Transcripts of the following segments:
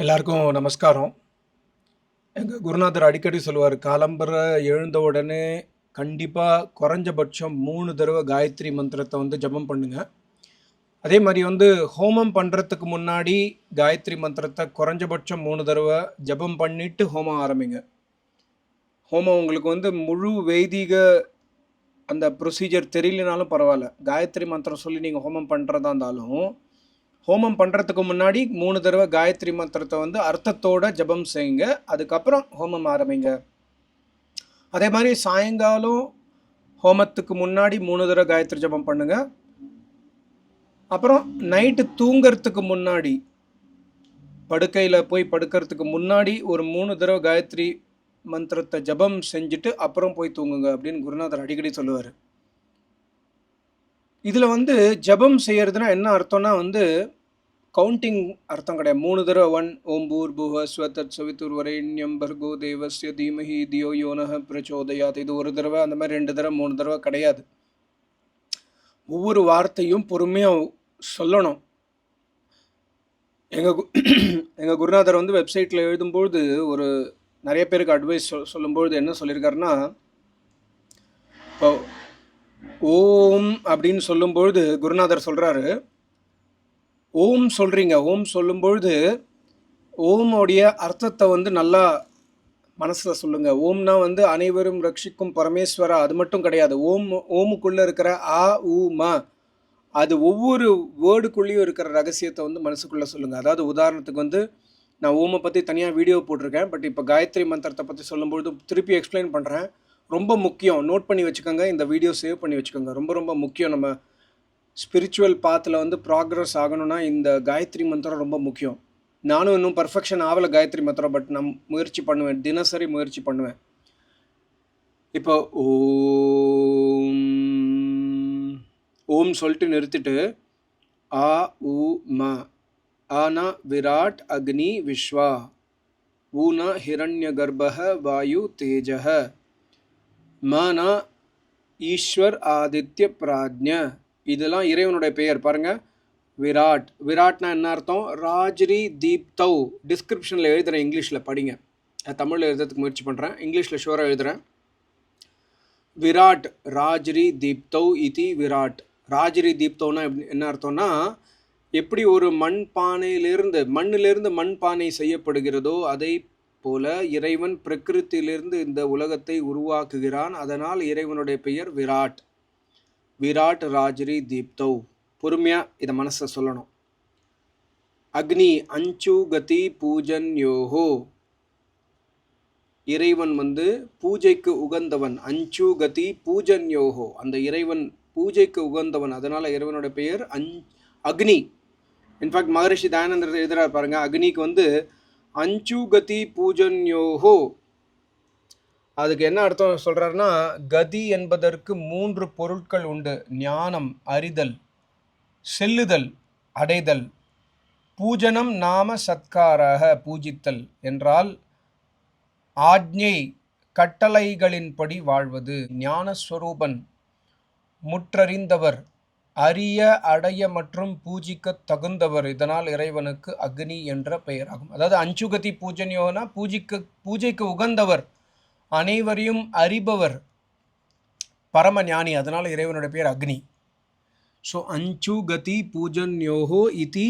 எல்லாருக்கும் நமஸ்காரம். எங்கள் குருநாதர் அடிக்கடி சொல்லுவார் காலம்பர எழுந்த உடனே கண்டிப்பாக குறைஞ்சபட்சம் மூணு தடவை காயத்ரி மந்திரத்தை வந்து ஜெபம் பண்ணுங்க. அதே மாதிரி வந்து ஹோமம் பண்ணுறதுக்கு முன்னாடி காயத்ரி மந்திரத்தை குறைஞ்சபட்சம் மூணு தடவை ஜெபம் பண்ணிட்டு ஹோமம் ஆரம்பிங்க. ஹோமம் உங்களுக்கு வந்து முழு வைதிக அந்த ப்ரொசீஜர் தெரியலனாலும் பரவாயில்ல. காயத்ரி மந்திரம் சொல்லி நீங்கள் ஹோமம் பண்ணுறதா இருந்தாலும் ஹோமம் பண்ணுறதுக்கு முன்னாடி மூணு தடவை காயத்ரி மந்திரத்தை வந்து அர்த்தத்தோட ஜெபம் செய்யுங்க. அதுக்கப்புறம் ஹோமம் ஆரம்பிங்க. அதே மாதிரி சாயங்காலம் ஹோமத்துக்கு முன்னாடி மூணு தடவை காயத்ரி ஜெபம் பண்ணுங்க. அப்புறம் நைட்டு தூங்கிறதுக்கு முன்னாடி படுக்கையில் போய் படுக்கிறதுக்கு முன்னாடி ஒரு மூணு தடவை காயத்ரி மந்திரத்தை ஜெபம் செஞ்சுட்டு அப்புறம் போய் தூங்குங்க அப்படின்னு குருநாதர் அடிக்கடி சொல்லுவார். இதில் வந்து ஜெபம் செய்கிறதுனா என்ன அர்த்தம்னா வந்து கவுண்டிங் அர்த்தம் கிடையாது. மூணு தடவை ஒன் ஓம் பூர் புவ ஸ்வதத் சவித்துர் வரேண்யம் பர்கோ தேவஸ்ய தீமஹி தியோ யோனஹ பிரச்சோதயாத். இது ஒரு தடவை அந்த மாதிரி ரெண்டு தடவை மூணு தடவை கிடையாது. ஒவ்வொரு வார்த்தையும் பொறுமையாக சொல்லணும். எங்கள் எங்கள் குருநாதர் வந்து வெப்சைட்டில் எழுதும்பொழுது ஒரு நிறைய பேருக்கு அட்வைஸ் சொல் சொல்லும்பொழுது என்ன சொல்லியிருக்காருன்னா இப்போ ஓம் அப்படின்னு சொல்லும்பொழுது குருநாதர் சொல்கிறாரு ஓம் சொல்கிறீங்க ஓம் சொல்லும்பொழுது ஓமோடைய அர்த்தத்தை வந்து நல்லா மனசில் சொல்லுங்கள் ஓம்னா வந்து அனைவரும் ரட்சிக்கும் பரமேஸ்வரா. அது மட்டும் கிடையாது. ஓம் ஓமுக்குள்ளே இருக்கிற ஆ ஊ ம அது ஒவ்வொரு வேர்டுக்குள்ளேயும் இருக்கிற ரகசியத்தை வந்து மனசுக்குள்ளே சொல்லுங்கள் அதாவது உதாரணத்துக்கு வந்து நான் ஓமை பற்றி தனியாக வீடியோ போட்டிருக்கேன். பட் இப்போ காயத்ரி மந்திரத்தை பற்றி சொல்லும்பொழுது திருப்பி எக்ஸ்பிளைன் பண்ணுறேன் ரொம்ப முக்கியம். நோட் பண்ணி வச்சுக்கோங்க. இந்த வீடியோ சேவ் பண்ணி வச்சுக்கோங்க. ரொம்ப ரொம்ப முக்கியம் நம்ம ஸ்பிரிச்சுவல் பாத்தில் வந்து ப்ராக்ரஸ் ஆகணும்னா இந்த காயத்ரி மந்திரம் ரொம்ப முக்கியம். நானும் இன்னும் பர்ஃபெக்ஷன் ஆகலை காயத்ரி மந்திரம் பட் நான் முயற்சி பண்ணுவேன். தினசரி முயற்சி பண்ணுவேன். இப்போ ஓம் ஓம் சொல்லிட்டு நிறுத்திட்டு ஆ உ ம ஆனா விராட் அக்னி விஸ்வா ஊனா ஹிரண்ய கர்ப்ப வாயு தேஜः மனா ஈஸ்வர் ஆதித்ய பிராஜ்ஞ இதெல்லாம் இறைவனுடைய பெயர். பாருங்க. விராட். விராட்னா என்ன அர்த்தம்? ராஜ்ரி தீப்தௌ டிஸ்கிரிப்ஷனில் எழுதுகிறேன் இங்கிலீஷில். படிங்க. நான் தமிழில் எழுதுறதுக்கு முயற்சி பண்ணுறேன் இங்கிலீஷில் ஷுவராக எழுதுகிறேன் விராட். ராஜ்ரி தீப்தௌ இதி விராட். ராஜ்ரி தீப்தௌனா எப்படி- என்ன அர்த்தம்னா எப்படி ஒரு மண் பானையிலிருந்து மண்ணிலிருந்து மண் பானை செய்யப்படுகிறதோ அதை போல இறைவன் பிரகிருத்திலிருந்து இந்த உலகத்தை உருவாக்குகிறான். அதனால் இறைவனுடைய பெயர் விராட். விராட் ராஜ்ரி தீப்தௌ பொறுமையாக இதை மனசை சொல்லணும். அக்னி அஞ்சு கதி பூஜன் யோகோ. இறைவன் வந்து பூஜைக்கு உகந்தவன். அஞ்சு கதி பூஜன் யோகோ. அந்த இறைவன் பூஜைக்கு உகந்தவன். அதனால் இறைவனோட பெயர் அஞ் அக்னி. இன்ஃபேக்ட் மகரிஷி தயானந்தர் எழுதுறாரு பாருங்கள் அக்னிக்கு வந்து அஞ்சு கதி பூஜன் யோகோ. அதுக்கு என்ன அர்த்தம் சொல்கிறாருன்னா கதி என்பதற்கு மூன்று பொருட்கள் உண்டு. ஞானம் அறிதல் செல்லுதல் அடைதல். பூஜனம் நாம சத்காராக பூஜித்தல் என்றால் ஆக்ஞை கட்டளைகளின்படி வாழ்வது. ஞானஸ்வரூபன் முற்றறிந்தவர் அறிய அடைய மற்றும் பூஜிக்க தகுந்தவர். இதனால் இறைவனுக்கு அக்னி என்ற பெயராகும். அதாவது அஞ்சுகதி பூஜனியோனா பூஜிக்க பூஜைக்கு உகந்தவர். அனைவரையும் அறிபவர் பரம ஞானி அதனால் இறைவனுடைய பேர் அக்னி. ஸோ அஞ்சு கதி பூஜன்யோகோ இதி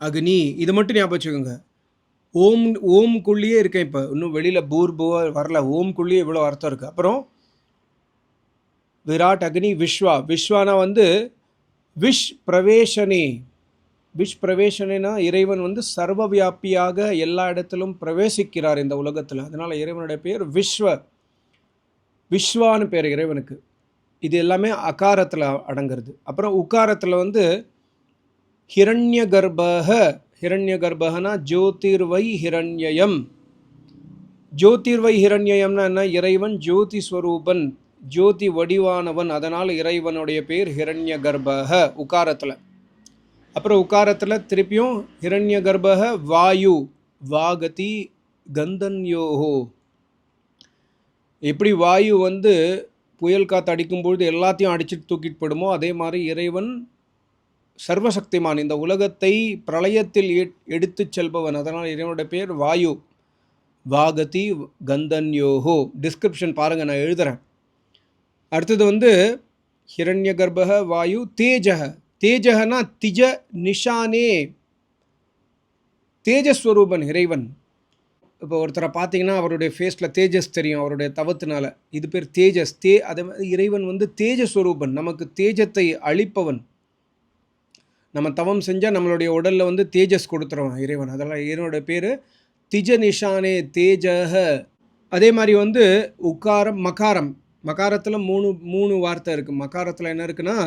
அக்னி இது மட்டும் ஞாபகம் வச்சுக்கோங்க. ஓம் ஓம்குள்ளேயே இருக்கேன் இப்போ. இன்னும் வெளியில் பூர்புவா வரல. ஓம்குள்ளேயே இவ்வளோ அர்த்தம் இருக்குது அப்புறம் விராட் அக்னி விஸ்வா விஸ்வானா வந்து விஷ் பிரவேசனே. விஷ் பிரவேசனா இறைவன் வந்து சர்வ வியாபியாக எல்லா இடத்திலும் பிரவேசிக்கிறார் இந்த உலகத்தில். அதனால் இறைவனுடைய பேர் விஸ்வ விஸ்வான்னு பேர் இறைவனுக்கு. இது எல்லாமே அகாரத்தில் அடங்குறது. அப்புறம் உக்காரத்தில் வந்து ஹிரண்ய கர்ப்பக ஹிரண்ய கர்ப்பகனா ஜோதிர்வை ஹிரண்யயம். ஜோதிர்வை ஹிரண்யம்னா என்ன? இறைவன் ஜோதி ஸ்வரூபன் ஜோதி வடிவானவன். அதனால் இறைவனுடைய பேர் ஹிரண்ய கர்ப்பக உக்காரத்தில் அப்புறம் உக்காரத்தில் திருப்பியும் ஹிரண்ய கர்ப்பக வாயு வாகதி கந்தன்யோஹோ எப்படி வாயு வந்து புயல் காற்று அடிக்கும்பொழுது எல்லாத்தையும் அடிச்சுட்டு தூக்கிட்டு போடுமோ அதே மாதிரி இறைவன் சர்வசக்திமான். இந்த உலகத்தை பிரளயத்தில் எடுத்து செல்பவன். அதனால் இறைவனுடைய பேர் வாயு வாகதி கந்தன்யோஹோ டிஸ்கிரிப்ஷன் பாருங்கள் நான் எழுதுகிறேன் அடுத்தது வந்து ஹிரண்ய கர்ப்பக வாயு தேஜக. தேஜகனா திஜ நிஷானே. தேஜஸ்வரூபன் இறைவன். இப்போ ஒருத்தரை பார்த்தீங்கன்னா அவருடைய ஃபேஸில் தேஜஸ் தெரியும் அவருடைய தவத்தினால. இது பேர் தேஜஸ். தே அதே மாதிரி இறைவன் வந்து தேஜஸ்வரூபன். நமக்கு தேஜத்தை அளிப்பவன். நம்ம தவம் செஞ்சால் நம்மளுடைய உடலில் வந்து தேஜஸ் கொடுத்துருவான் இறைவன். அதெல்லாம் இறைவனுடைய பேர் திஜ நிஷானே தேஜக அதே மாதிரி வந்து உக்காரம் மகாரம். மகாரத்தில் மூணு மூணு வார்த்தை இருக்குது மகாரத்தில் என்ன இருக்குன்னா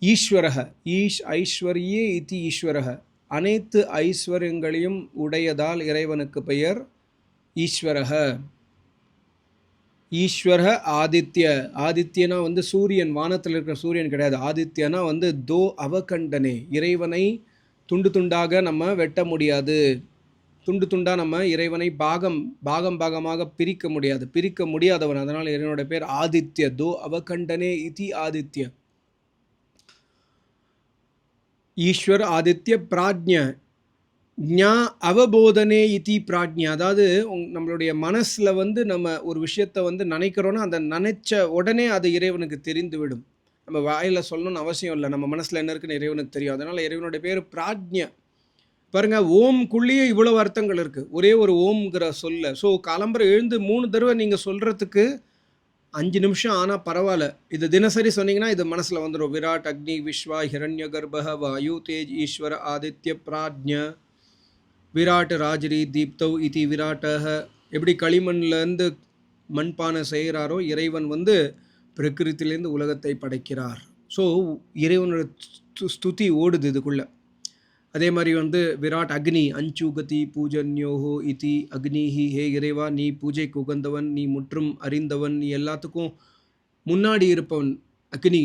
ஈஸ்வரக ஈஷ் ஐஸ்வர்யே இத்தி ஈஸ்வரக. அனைத்து ஐஸ்வர்யங்களையும் உடையதால் இறைவனுக்கு பெயர் ஈஸ்வரக. ஈஸ்வர ஆதித்ய. ஆதித்யனா வந்து சூரியன் வானத்தில் இருக்கிற சூரியன் கிடையாது. ஆதித்யனா வந்து தோ அவகண்டனே. இறைவனை துண்டு துண்டாக நம்ம வெட்ட முடியாது. துண்டு துண்டாக நம்ம இறைவனை பாகம் பாகம் பாகமாக பிரிக்க முடியாது. பிரிக்க முடியாதவன். அதனால் இறைவனோட பேர் ஆதித்ய. தோ அவகண்டனே இதி ஆதித்ய. ஈஸ்வர் ஆதித்ய பிராஜ்ய ஞா அவபோதனே இத்தி பிராஜ்யா அதாவது உங்- நம்மளுடைய மனசில் வந்து நம்ம ஒரு விஷயத்தை வந்து நினைக்கிறோன்னா அந்த நினைச்ச உடனே அது இறைவனுக்கு தெரிந்துவிடும். நம்ம வாயில் சொல்லணும்னு அவசியம் இல்லை. நம்ம மனசில் என்ன இருக்குன்னு இறைவனுக்கு தெரியும். அதனால் இறைவனுடைய பேர் பிராஜ்ய பாருங்க ஓம்குள்ளேயே இவ்வளவு அர்த்தங்கள் இருக்குது ஒரே ஒரு ஓம்ங்கிற சொல்ல. ஸோ காலம்பரம் எழுந்து மூணு தடவை நீங்கள் சொல்கிறதுக்கு அஞ்சு நிமிஷம் ஆனால் பரவாயில்ல. இது தினசரி சொன்னீங்கன்னா இது மனசில் வந்துடும் விராட் அக்னி விஸ்வா ஹிரண்ய கர்ப்ப வாயு தேஜ் ஈஸ்வர ஆதித்ய பிராஜ்ய விராட் ராஜரி தீப்தவ் இதி விராட்டக. எப்படி களிமண்லேருந்து மண்பானை செய்கிறாரோ இறைவன் வந்து பிரகிருத்திலேருந்து உலகத்தை படைக்கிறார். ஸோ இறைவனோட ஸ்து- ஸ்துதி ஓடுது இதுக்குள்ளே. அதே மாதிரி வந்து விராட் அக்னி அஞ்சுகதி பூஜன்யோஹோ இதி அக்னிஹி ஹே இறைவா நீ பூஜைக்கு உகந்தவன் நீ முற்றும் அறிந்தவன் நீ எல்லாத்துக்கும் முன்னாடி இருப்பவன் அக்னி.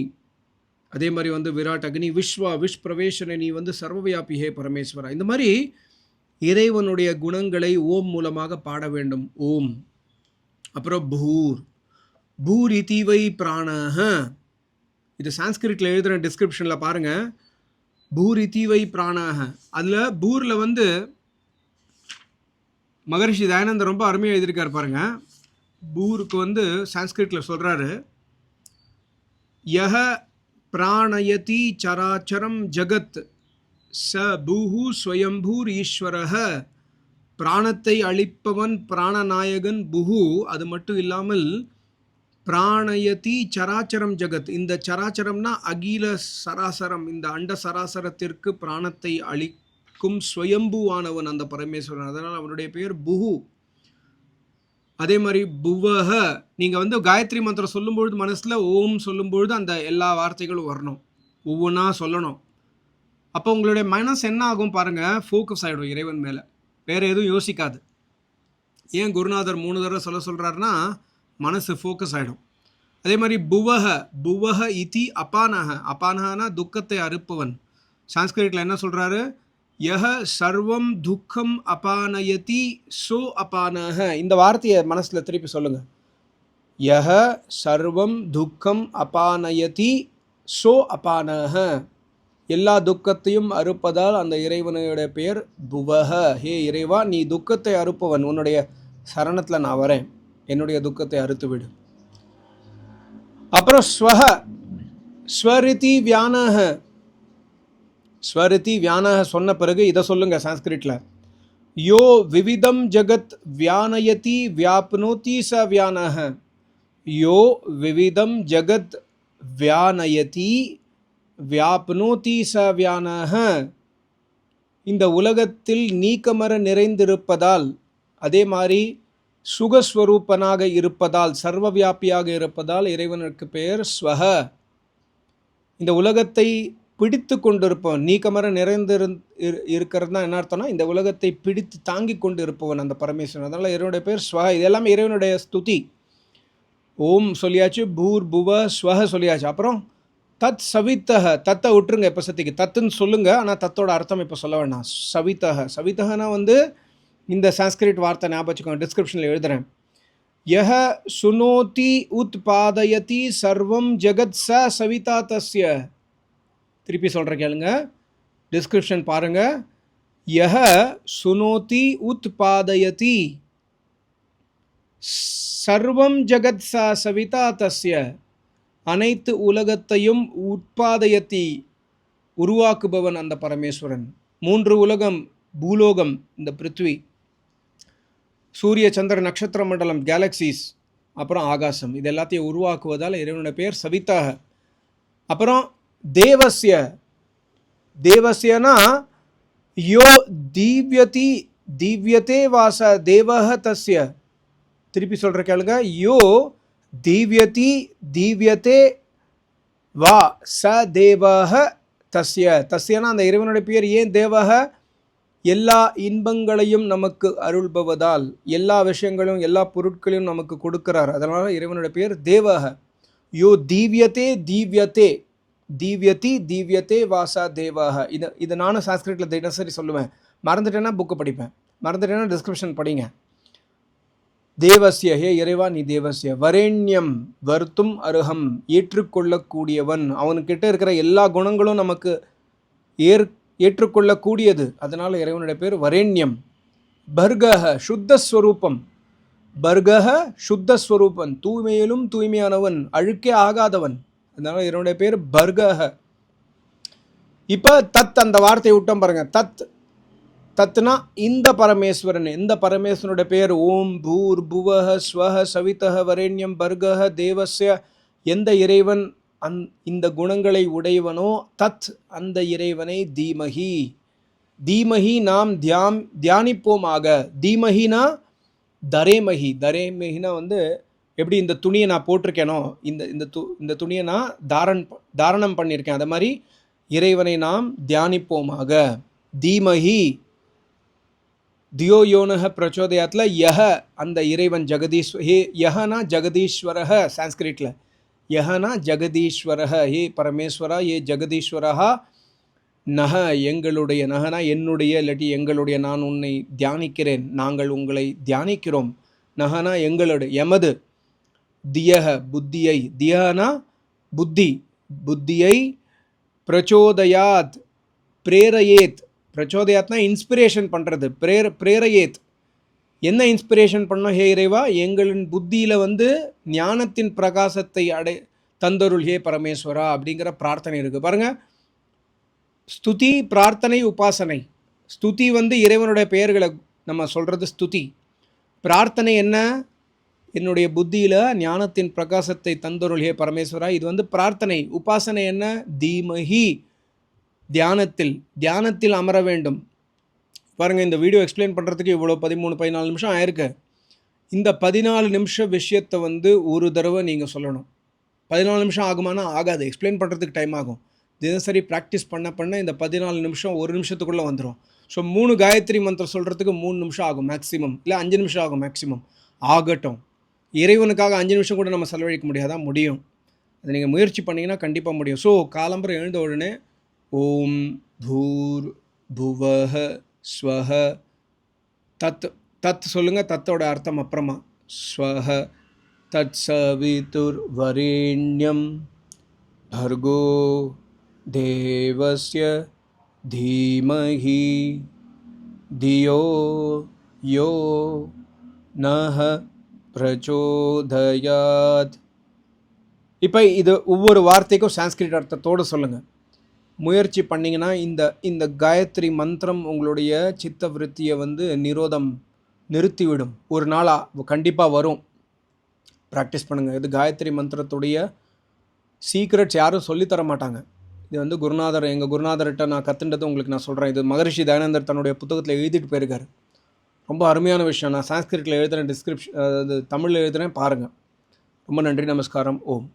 அதே மாதிரி வந்து விராட் அக்னி விஸ்வா விஷ் பிரவேசனை நீ வந்து சர்வவியாபி ஹே பரமேஸ்வரா. இந்த மாதிரி இறைவனுடைய குணங்களை ஓம் மூலமாக பாட வேண்டும். ஓம். அப்புறம் பூர். பூர் இதிவை பிராணஹ. இது சான்ஸ்கிரிட்டில் எழுதுகிற டிஸ்கிரிப்ஷனில் பாருங்கள் பூரி தீவை பிராணாக. அதில் பூரில் வந்து மகரிஷி தயானந்தர் ரொம்ப அருமையாக எழுதியிருக்கார் பாருங்க. பூருக்கு வந்து சான்ஸ்கிரிட்டில் சொல்கிறாரு யஹ பிராணயதி சராச்சரம் ஜகத் ச பூஹு ஸ்வயம்பூர் ஈஸ்வரக பிராணத்தை அளிப்பவன் பிராணநாயகன் புகு அது மட்டும் இல்லாமல் பிராணயதி சராச்சரம் ஜகத். இந்த சராச்சரம்னா அகில சராசரம். இந்த அண்ட சராசரத்திற்கு பிராணத்தை அளிக்கும் ஸ்வயம்புவானவன் அந்த பரமேஸ்வரன். அதனால் அவனுடைய பெயர் புகு அதே மாதிரி புவஹ. நீங்கள் வந்து காயத்ரி மந்திரம் சொல்லும்பொழுது மனசில் ஓம் சொல்லும்பொழுது அந்த எல்லா வார்த்தைகளும் வரணும். ஒவ்வொன்றா சொல்லணும். அப்போ உங்களுடைய மனசு என்ன ஆகும் பாருங்கள் ஃபோக்கஸ் ஆகிடும் இறைவன் மேலே. வேறு எதுவும் யோசிக்காது. ஏன் குருநாதர் மூணு தடவை சொல்ல சொல்கிறாருன்னா மனசு ஃபோக்கஸ் ஆகிடும் அதே மாதிரி புவக புவக இதி அபானஹ. அபானஹனா துக்கத்தை அறுப்பவன். சான்ஸ்கிரிட்டில் என்ன சொல்கிறாரு யஹ சர்வம் துக்கம் அபானயதி சோ அபானஹ. இந்த வார்த்தையை மனசில் திருப்பி சொல்லுங்கள் யஹ சர்வம் துக்கம் அபானயதி சோ அபானஹ. எல்லா துக்கத்தையும் அறுப்பதால் அந்த இறைவனுடைய பெயர் புவஹ. ஹே இறைவா நீ துக்கத்தை அறுப்பவன். உன்னுடைய சரணத்தில் நான் வரேன். என்னுடைய துக்கத்தை அறுத்துவிடு. அப்புறம் ஸ்வஹ ஸ்வரிதி வியானக ஸ்வரிதி வியானக சொன்ன பிறகு இதை சொல்லுங்க சான்ஸ்கிரிட்ல. யோ விவிதம் ஜகத் வியானயதி வியாப்னோதி ச வியானக யோ விவிதம் ஜகத் வியானயதி வியாப்னோதி ச வியானக இந்த உலகத்தில் நீக்கமர நிறைந்திருப்பதால் அதே மாதிரி சுகஸ்வரூபனாக இருப்பதால் சர்வவியாபியாக இருப்பதால் இறைவனுக்கு பெயர் ஸ்வஹ. இந்த உலகத்தை பிடித்து கொண்டிருப்பவன் நீக்கமர நிறைந்திரு இரு- இருக்கிறது தான் என்ன அர்த்தம்னா இந்த உலகத்தை பிடித்து தாங்கி கொண்டு இருப்பவன் அந்த பரமேஸ்வரன். அதனால் இறைவனுடைய பேர் ஸ்வஹ. இது எல்லாமே இறைவனுடைய ஸ்துதி. ஓம் சொல்லியாச்சு பூர் புவ ஸ்வஹ சொல்லியாச்சு. அப்புறம் தத் சவித்தக தத்தை விட்டுருங்க இப்போ சத்திக்கு. தத்துன்னு சொல்லுங்கள் ஆனால் தத்தோட அர்த்தம் இப்போ சொல்ல வேண்டாம் சவித்தக சவித்தகனா வந்து இந்த சான்ஸ்கிரிட் வார்த்தை ஞாபகம் டிஸ்கிரிப்ஷனில் எழுதுறேன். யஹ சுனோதி உத்பாதயதி சர்வம் ஜெகத் ச சவிதா தஸ்ய. திருப்பி சொல்கிற கேளுங்க. டிஸ்கிரிப்ஷன் பாருங்கள் யஹ சுனோதி உத்பாதயதி சர்வம் ஜகத் ச சவிதா தஸ்ய. அனைத்து உலகத்தையும் உட்பாதயத்தி உருவாக்குபவன் அந்த பரமேஸ்வரன். மூன்று உலகம் பூலோகம் இந்த பிருத்வி. சூரிய சந்திர நட்சத்திர மண்டலம் கேலக்சிஸ் அப்புறம் ஆகாசம். இது எல்லாத்தையும் உருவாக்குவதால் இறைவனோட பேர் சவிதாக அப்புறம் தேவசிய தேவசியனா யோ தீவ்யதி தீவ்யதே வாச தேவஹ தஸ்ய. திருப்பி சொல்கிற கேளுங்க. யோ தீவ்யதி தீவ்யதே வா ச தேவஹ தஸ்ய. தஸ்யனா அந்த இறைவனுடைய பேர் ஏன் தேவஹ? எல்லா இன்பங்களையும் நமக்கு அருள்பவதால் எல்லா விஷயங்களும் எல்லா பொருட்களையும் நமக்கு கொடுக்கிறார். அதனால் இறைவனுடைய பெயர் தேவக யோ தீவ்யத்தே தீவ்யத்தே தீவியதி தீவ்யத்தே வாசா தேவாக இதை இதை நானும் சாஸ்கிரிட்டில் தினசரி சொல்லுவேன். மறந்துட்டேன்னா புக்கு படிப்பேன். மறந்துட்டேன்னா டிஸ்கிரிப்ஷன் படிங்க. தேவசிய ஹே இறைவா நீ தேவசிய வரேண்யம் வருத்தும் அருகம் ஏற்றுக்கொள்ளக்கூடியவன். அவனுக்கிட்ட இருக்கிற எல்லா குணங்களும் நமக்கு ஏற் ஏற்றுக்கொள்ளக்கூடியது. அதனால் இறைவனுடைய பேர் வரேண்யம். பர்கஹ சுத்தஸ்வரூபம். பர்கஹ சுத்தஸ்வரூபன் தூய்மையிலும் தூய்மையானவன் அழுக்கே ஆகாதவன். அதனால் இவனுடைய பேர் பர்கஹ. இப்போ தத் அந்த வார்த்தையை விட்டோம் பாருங்கள் தத் தத்னா இந்த பரமேஸ்வரன். இந்த பரமேஸ்வரனுடைய பேர் ஓம் பூர் புவஹ ஸ்வஹ சவிதஹ வரேண்யம் பர்கஹ தேவஸ்ய எந்த இறைவன் அந் இந்த குணங்களை உடையவனோ தத் அந்த இறைவனை தீமகி. தீமகி நாம் தியாம் தியானிப்போமாக. தீமகினா தரேமகி. தரேமகினா வந்து எப்படி இந்த துணியை நான் போட்டிருக்கேனோ இந்த இந்த து இந்த துணியை நான் தாரண் தாரணம் பண்ணியிருக்கேன். அதை மாதிரி இறைவனை நாம் தியானிப்போமாக. தீமகி. தியோ யோனக பிரச்சோதயாத்தில் யஹ அந்த இறைவன் ஜெகதீஸ்வ ஹே யஹனா ஜெகதீஸ்வரக சான்ஸ்கிரிட்டில் யஹனா ஜெகதீஸ்வரக ஹே பரமேஸ்வரா ஏ ஜெகதீஸ்வரஹா நக எங்களுடைய நகனா என்னுடைய இல்லாட்டி எங்களுடைய நான் உன்னை தியானிக்கிறேன். நாங்கள் உங்களை தியானிக்கிறோம். நகனா எங்களுடைய எமது தியக புத்தியை தியனா புத்தி புத்தியை பிரச்சோதயாத் பிரேரயேத். பிரச்சோதயாத்னா இன்ஸ்பிரேஷன் பண்ணுறது பிரேர பிரேரயேத். என்ன இன்ஸ்பிரேஷன் பண்ணோம்? ஹே இறைவா எங்களின் புத்தியில் வந்து ஞானத்தின் பிரகாசத்தை அடை தந்தருள் ஹே பரமேஸ்வரா அப்படிங்கிற பிரார்த்தனை இருக்குது பாருங்கள் ஸ்துதி பிரார்த்தனை உபாசனை. ஸ்துதி வந்து இறைவனுடைய பெயர்களை நம்ம சொல்கிறது ஸ்துதி. பிரார்த்தனை என்ன? என்னுடைய புத்தியில் ஞானத்தின் பிரகாசத்தை தந்தருள் ஹே பரமேஸ்வரா. இது வந்து பிரார்த்தனை. உபாசனை என்ன? தீமஹி. தியானத்தில். தியானத்தில் அமர வேண்டும். பாருங்கள் இந்த வீடியோ எக்ஸ்பிளைன் பண்ணுறதுக்கு இவ்வளோ பதிமூணு பதினாலு நிமிஷம் ஆயிருக்கு. இந்த பதினாலு நிமிஷம் விஷயத்தை வந்து ஒரு தடவை நீங்கள் சொல்லணும். பதினாலு நிமிஷம் ஆகுமானா ஆகாது. எக்ஸ்பிளைன் பண்ணுறதுக்கு டைம் ஆகும். தினசரி ப்ராக்டிஸ் பண்ண பண்ண இந்த பதினாலு நிமிஷம் ஒரு நிமிஷத்துக்குள்ளே வந்துடும் ஸோ மூணு காயத்ரி மந்திரம் சொல்கிறதுக்கு மூணு நிமிஷம் ஆகும் மேக்ஸிமம் இல்லை அஞ்சு நிமிஷம் ஆகும் மேக்ஸிமம் ஆகட்டும். இறைவனுக்காக அஞ்சு நிமிஷம் கூட நம்ம செலவழிக்க முடியாதா? முடியும். அதை நீங்கள் முயற்சி பண்ணிங்கன்னா கண்டிப்பாக முடியும். ஸோ காலம்பரம் எழுந்த உடனே ஓம் பூர் புவஹ ஸ்வஹ தத் தத் சொல்லுங்கள் தத்தோட அர்த்தம் அப்புறமா ஸ்வஹ தத் சவிதுர் வரேண்யம் भर्गो देवस्य धीमहि धियो यो नः பிரச்சோதயாத் இப்போ இது ஒவ்வொரு வார்த்தைக்கும் சான்ஸ்கிரிட் அர்த்தத்தோடு சொல்லுங்கள் முயற்சி பண்ணிங்கன்னா இந்த இந்த காயத்ரி மந்திரம் உங்களுடைய சித்த விருத்தியை வந்து நிரோதம் நிறுத்திவிடும். ஒரு நாளாக கண்டிப்பாக வரும். ப்ராக்டிஸ் பண்ணுங்கள் இது காயத்ரி மந்திரத்துடைய சீக்ரெட்ஸ் யாரும் சொல்லித் தர மாட்டாங்க. இது வந்து குருநாதர் எங்கள் குருநாதர்கிட்ட நான் கற்றுண்டது உங்களுக்கு நான் சொல்கிறேன் இது மகரிஷி தயானந்தர் தன்னுடைய புத்தகத்தில் எழுதிட்டு போயிருக்காரு. ரொம்ப அருமையான விஷயம். நான் சான்ஸ்கிரிட்டில் எழுதுகிறேன் டிஸ்கிரிப்ஷன் அது தமிழில் எழுதுகிறேன் பாருங்கள் ரொம்ப நன்றி நமஸ்காரம். ஓம்.